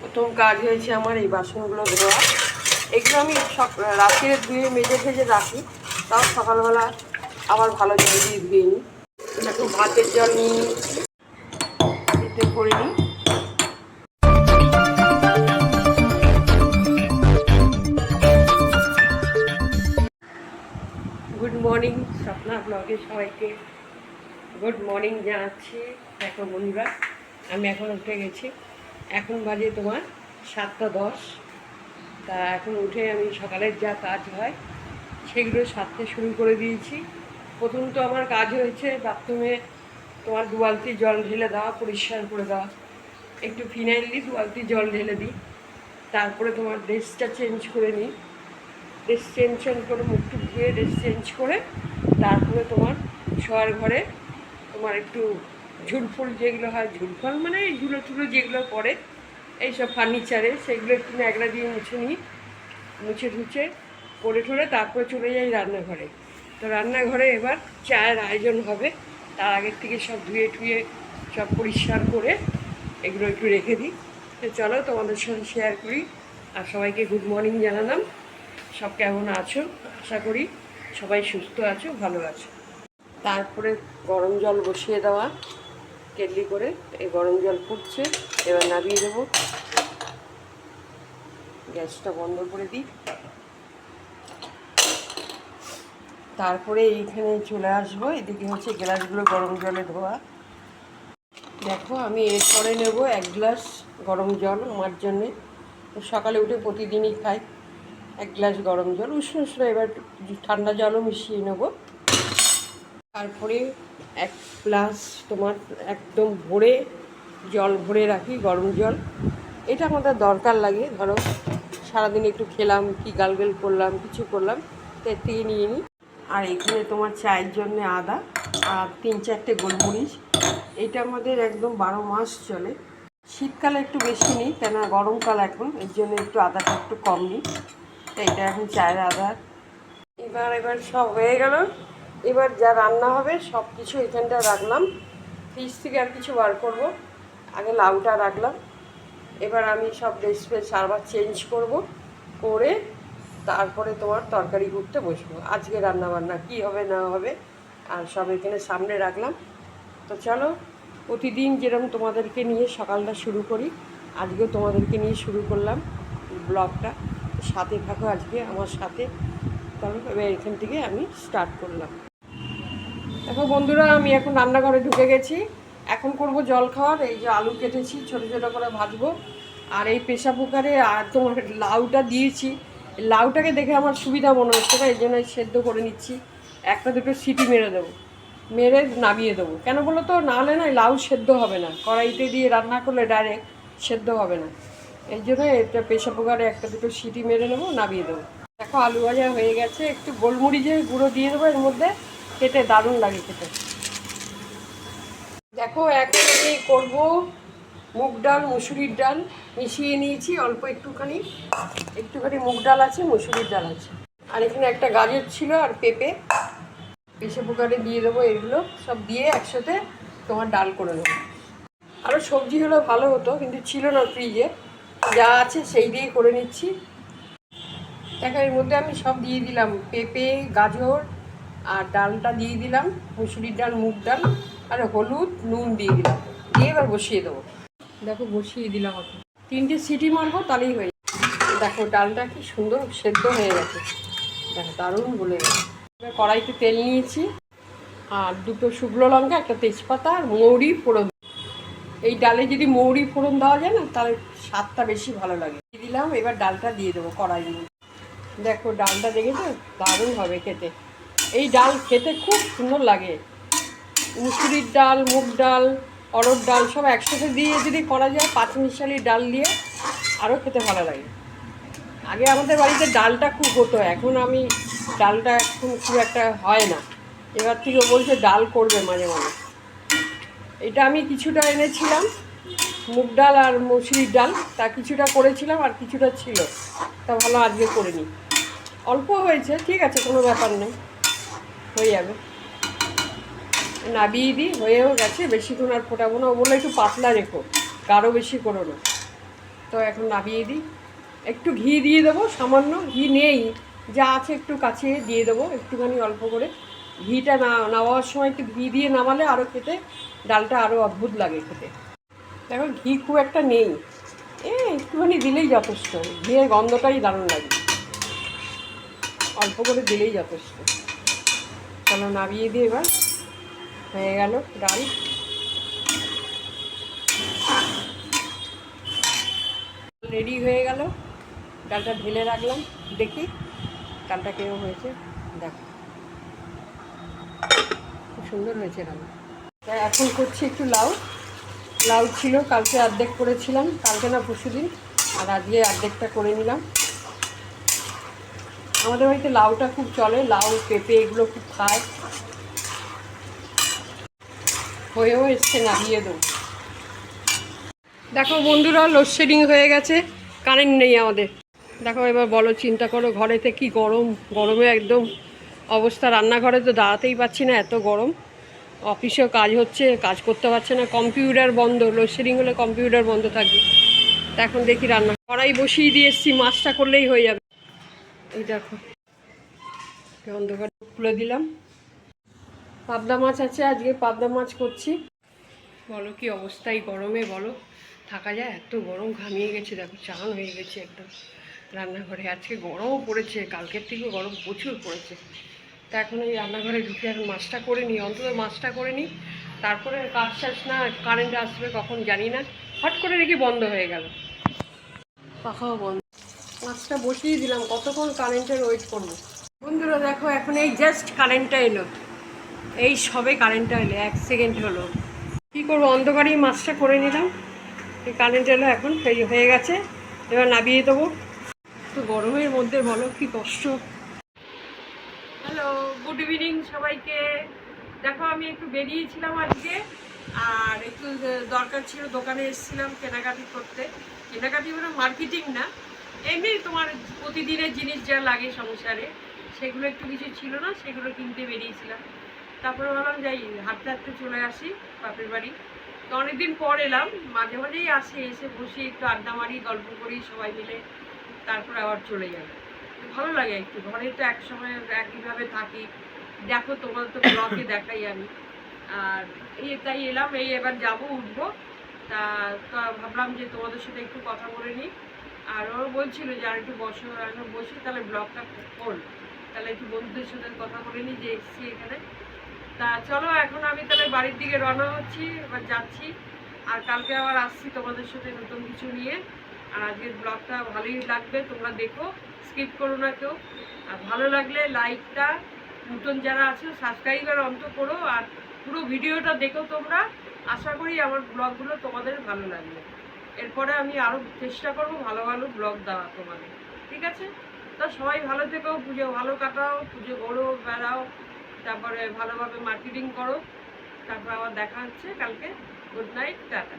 প্রথম কাজ হয়েছে আমার এই বাসনগুলো ধোয়া। এগুলো আমি সক রাত্রে ধুয়ে মেজে ভেজে রাখি। তাও সকালবেলা আবার ভালো জল দিয়ে ধুয়ে নিই। একটু ভাতের জল নিয়ে করে নিই। গুড মর্নিং, স্বপ্না ব্লগে সবাইকে। গুড মর্নিং জানাচ্ছি। দেখো বন্ধুরা, আমি এখন উঠে গেছি। এখন বাজে তোমার সাতটা দশ। তা এখন উঠে আমি সকালের যা কাজ হয়, সেগুলো সারতে শুরু করে দিয়েছি। প্রথম তো আমার কাজ হয়েছে বাথরুমে তোমার দু বালতি জল ঢেলে দেওয়া, পরিষ্কার করে দেওয়া। একটু ফিনাইল দিই জল ঢেলে দিই। তারপরে তোমার ড্রেসটা চেঞ্জ করে নিই। ড্রেস চেঞ্জ চেঞ্জ করে মুখ টুক ধুয়ে ড্রেস চেঞ্জ করে তারপরে তোমার শোয়ার ঘরে তোমার একটু ঝুলফুল যেগুলো হয়, ঝুলফল মানে এই ঝুলো টুলো যেগুলো পড়ে, এইসব ফার্নিচারে, সেগুলো একটু ন্যাকড়া দিয়ে মুছে নিই, মুছে টুছে করে ঠরে তারপরে চলে যাই রান্নাঘরে। তো রান্নাঘরে এবার চায়ের আয়োজন হবে, তার আগের থেকে সব ধুয়ে টুয়ে সব পরিষ্কার করে এগুলো একটু রেখে দিই। তো চলো তোমাদের সাথে শেয়ার করি, আর সবাইকে গুড মর্নিং জানালাম। সব কেমন আছো? আশা করি সবাই সুস্থ আছো, ভালো আছো। তারপরে গরম জল বসিয়ে দেওয়া। কেটলি করে এই গরম জল ফুটছে, এবার নামিয়ে দেবো। গ্যাসটা বন্ধ করে দিই। তারপরে এইখানে চলে আসব, এদিকে হচ্ছে গ্লাসগুলো গরম জলে ধোয়া। দেখো, আমি এরপরে নেব এক গ্লাস গরম জল আমার জন্যে। সকালে উঠে প্রতিদিনই খাই এক গ্লাস গরম জল। উষ্ণ উষ্ণ এবার ঠান্ডা জলও মিশিয়ে নেব। তারপরে এক গ্লাস তোমার একদম ভরে জল ভরে রাখি, গরম জল। এটা আমাদের দরকার লাগে, ধরো সারাদিন একটু খেলাম, কি গালগেল করলাম, কিছু করলাম তাই থেকে নিয়ে নিই আর এখানে তোমার চায়ের জন্য আদা আর তিন চারটে গোলমরিচ। এটা আমাদের একদম বারো মাস চলে। শীতকালে একটু বেশি নিই কেন গরমকাল এখন, এর জন্য একটু আদাটা একটু কম নিই। তাই এটা এখন চায়ের আদা। এবার এবার সব হয়ে গেল। এবার যা রান্না হবে সব কিছু এখানটা রাখলাম। ফ্রিজ থেকে আর কিছু বার করব। আগে লাউটা রাখলাম। এবার আমি সব ড্রেস ফ্রেস আবার চেঞ্জ করব, করে তারপরে তোমার তরকারি করতে বসবো। আজকে রান্না বান্না কী হবে, না হবে, আর সব এখানে সামনে রাখলাম। তো চলো, প্রতিদিন যেরকম তোমাদেরকে নিয়ে সকালটা শুরু করি, আজকেও তোমাদেরকে নিয়ে শুরু করলাম ব্লগটা। সাথে থাকো আজকে আমার সাথে। কারণ এবার এখান থেকে আমি স্টার্ট করলাম। দেখো বন্ধুরা, আমি এখন রান্নাঘরে ঢুকে গেছি। এখন করব জল খাওয়ার, এই যে আলু কেটেছি, ছোটো ছোটো করে ভাজবো। আর এই প্রেশার কুকারে আর তোমার লাউটা দিয়েছি। লাউটাকে দেখে আমার সুবিধা মনে হচ্ছে না, এই জন্য সেদ্ধ করে নিচ্ছি। একটা দুটো সিটি মেরে দেবো। মেরে নামিয়ে দেবো। কেন বলো তো? নাহলে না লাউ সেদ্ধ হবে না। কড়াইতে দিয়ে রান্না করলে ডাইরেক্ট সেদ্ধ হবে না। এই জন্য এটা প্রেশার কুকারে একটা দুটো সিটি মেরে নেব, নামিয়ে দেবো। দেখো আলু ভাজা হয়ে গেছে। একটু গোলমরিচের গুঁড়ো দিয়ে দেবো এর মধ্যে। খেতে দারুণ লাগে খেতে। দেখো এখন আমি করব মুগ ডাল, মুসুরির ডাল। মিশিয়ে নিয়েছি অল্প একটুখানি। একটুখানি মুগ ডাল আছে, মুসুরির ডাল আছে। আর এখানে একটা গাজর ছিল আর পেঁপে। প্রেশার কুকারে দিয়ে দেবো এগুলো, সব দিয়ে একসাথে তোমার ডাল করে দেবো। আরও সবজি হলে ভালো হতো, কিন্তু ছিল না ফ্রিজে। যা আছে সেই দিয়েই করে নিচ্ছি। দেখো, এর মধ্যে আমি সব দিয়ে দিলাম। পেঁপে, গাজর আর ডালটা দিয়ে দিলাম, মুসুরির ডাল, মুগ ডাল, আর হলুদ, নুন দিয়ে দিলাম। দিয়ে এবার বসিয়ে দেবো। দেখো, বসিয়ে দিলাম এখন তিনটে সিটি মারবো, তাহলেই হয়ে। দেখো, ডালটা কি সুন্দর সেদ্ধ হয়ে গেছে। দেখো, দারুণ বলে গেছে। এবার কড়াইতে তেল নিয়েছি, আর দুটো শুকনো লঙ্কা, একটা তেজপাতা, আর মৌরি ফোড়ন। এই ডালে যদি মৌরি ফোড়ন দেওয়া যায় না, তাহলে স্বাদটা বেশি ভালো লাগে। দিয়ে দিলাম, এবার ডালটা দিয়ে দেবো কড়াই দেখো, ডালটা দেখেছ? দারুণ হবে খেতে। এই ডাল খেতে খুব সুন্দর লাগে। মুসুরির ডাল, মুগ ডাল অরড় ডাল সব একসাথে দিয়ে যদি করা যায় পাঁচ মিশালি ডাল দিয়ে আরও খেতে ভালো লাগে। আগে আমাদের বাড়িতে ডালটা খুব হতো, এখন আমি ডালটা এখন খুব একটা হয় না। এবার থেকে বলছে ডাল করবে মাঝে মাঝে। এটা আমি কিছুটা এনেছিলাম, মুগ ডাল আর মসুরির ডাল, তা কিছুটা করেছিলাম আর কিছুটা ছিল। তা ভালো আজকে করে নিই অল্প হয়েছে, ঠিক আছে, কোনো ব্যাপার নেই। হয়ে যাবে। নাবিয়ে দিই হয়েও গেছে বেশিক্ষণ আর ফোটাবো না। ও বলল, একটু পাতলা রেখো, গাঢ় বেশি করো না। তো এখন নামিয়ে দিই। একটু ঘি দিয়ে দেবো, সামান্য ঘি নেই, যা আছে একটু কাছে দিয়ে দেবো, একটুখানি অল্প করে। ঘিটা না নামাবার সময় একটু ঘি দিয়ে নামালে আরও খেতে, ডালটা আরও অদ্ভুত লাগে খেতে। দেখো, ঘি খুব একটা নেই। এ, একটুখানি দিলেই যথেষ্ট। ঘিয়ের গন্ধটাই দারুণ লাগে। অল্প করে দিলেই যথেষ্ট। চলো নামিয়ে দিই এবার। হয়ে গেল ডাল রেডি হয়ে গেল। ডালটা ঢেলে রাখলাম, দেখি ডালটা কেমন হয়েছে। দেখো। খুব সুন্দর হয়েছে তাই এখন করছি একটু লাউ। লাউ ছিল, কালকে অর্ধেক করেছিলাম, কালকে না পরশু দিন আর আজকে অর্ধেকটা করে নিলাম। আমাদের বাড়িতে লাউটা খুব চলে, লাউ, পেঁপে এগুলো খুব খায়। হয়েও এসছে, নামিয়ে দেবো। দেখো বন্ধুরা লোডশেডিং হয়ে গেছে কারেন্ট নেই আমাদের। দেখো এবার বলো, চিন্তা করো ঘরেতে কি গরম? গরমে একদম অবস্থা, রান্নাঘরে তো দাঁড়াতেই পাচ্ছি না, এত গরম। অফিসেও কাজ হচ্ছে, কাজ করতে পারছে না, কম্পিউটার বন্ধ লোডশেডিং হলে কম্পিউটার বন্ধ থাকবে। তা এখন দেখি রান্না, কড়াই বসিয়ে দিয়ে এসছি, মাছটা করলেই হয়ে যাবে। এই দেখো অন্ধকার খুলে দিলাম। পাবদা মাছ আছে, আজকে পাবদা মাছ করছি। বলো কি অবস্থা এই গরমে, বলো? থাকা যায়, এত গরম ঘামিয়ে গেছে, দেখো, চান হয়ে গেছে একদম রান্নাঘরে। আজকে গরমও পড়েছে, কালকের থেকে গরম প্রচুর পড়েছে। তা এখন এই রান্নাঘরে ঢুকে এখন মাছটা করে নিই, অন্তত মাছটা করে নিই। তারপরে কাজ শেষ না কারেন্ট আসবে কখন জানি না। হট করে দেখি বন্ধ হয়ে গেল। পাখাও বন্ধ। মাছটা বসিয়ে দিলাম, কতক্ষণ কারেন্টের ওয়েট করব? বন্ধুরা, দেখো, এখন এই জাস্ট কারেন্টটা এলো। এই সবে কারেন্টটা এলো, এক সেকেন্ড হলো। কী করব, অন্ধকারেই মাছটা করে নিলাম। এই কারেন্ট এলো এখন, এই হয়ে গেছে। এবার নামিয়ে দেবো। তো গরমের মধ্যে বলো, কি কষ্ট। হ্যালো গুড ইভিনিং সবাইকে। দেখো, আমি একটু বেরিয়েছিলাম আজকে। আর একটু দরকার ছিল, দোকানে এসেছিলাম কেনাকাটি করতে। কেনাকাটি মানে মার্কেটিং না। এমনি তোমার প্রতিদিনের জিনিস যা লাগে সংসারে, সেগুলো একটু কিছু ছিল না, সেগুলো কিনতে বেরিয়েছিলাম। তারপরে ভাবলাম যাই, হাঁটতে হাঁটতে চলে আসি বাপের বাড়ি। তো অনেকদিন পর এলাম, মাঝে মাঝেই আসি, এসে বসি একটু আড্ডা মারি, গল্প করি সবাই মিলে, তারপরে আবার চলে যাবে ভালো লাগে একটু, ঘরে তো এক সময় একইভাবে থাকি। দেখো তোমার তো ব্লগে দেখাই আমি। আর এই তাই এলাম, এই এবার যাব, উঠবো। তা তা ভাবলাম যে তোমাদের সাথে একটু কথা বলে নিই। আর ও বলছিল যে আর একটু বসো আমি বসে, তাহলে ব্লগটা কর। তাহলে একটু বন্ধুদের সাথে কথা বলে নিই যে এসছি এখানে। তা চলো, এখন আমি তাহলে বাড়ির দিকে রওনা হচ্ছি, এবার যাচ্ছি। আর কালকে আবার আসছি তোমাদের সাথে নতুন কিছু নিয়ে। আর আজকের ব্লগটা ভালোই লাগবে, তোমরা দেখো স্কিপ করো না কেউ। আর ভালো লাগলে লাইকটা নতুন যারা আছো সাবস্ক্রাইবার অন্ত করো। আর পুরো ভিডিওটা দেখো তোমরা। আশা করি আমার ব্লগগুলো তোমাদের ভালো লাগবে। এরপরে আমি আরও চেষ্টা করব ভালো ভালো ব্লগ দেওয়া তোমাদের ঠিক আছে? তা সবাই ভালো থেকো, পুজো ভালো কাটাও, পুজো করো, বেড়াও, তারপরে ভালোভাবে মার্কেটিং করো। তারপর আবার দেখা হচ্ছে কালকে। Good night tata.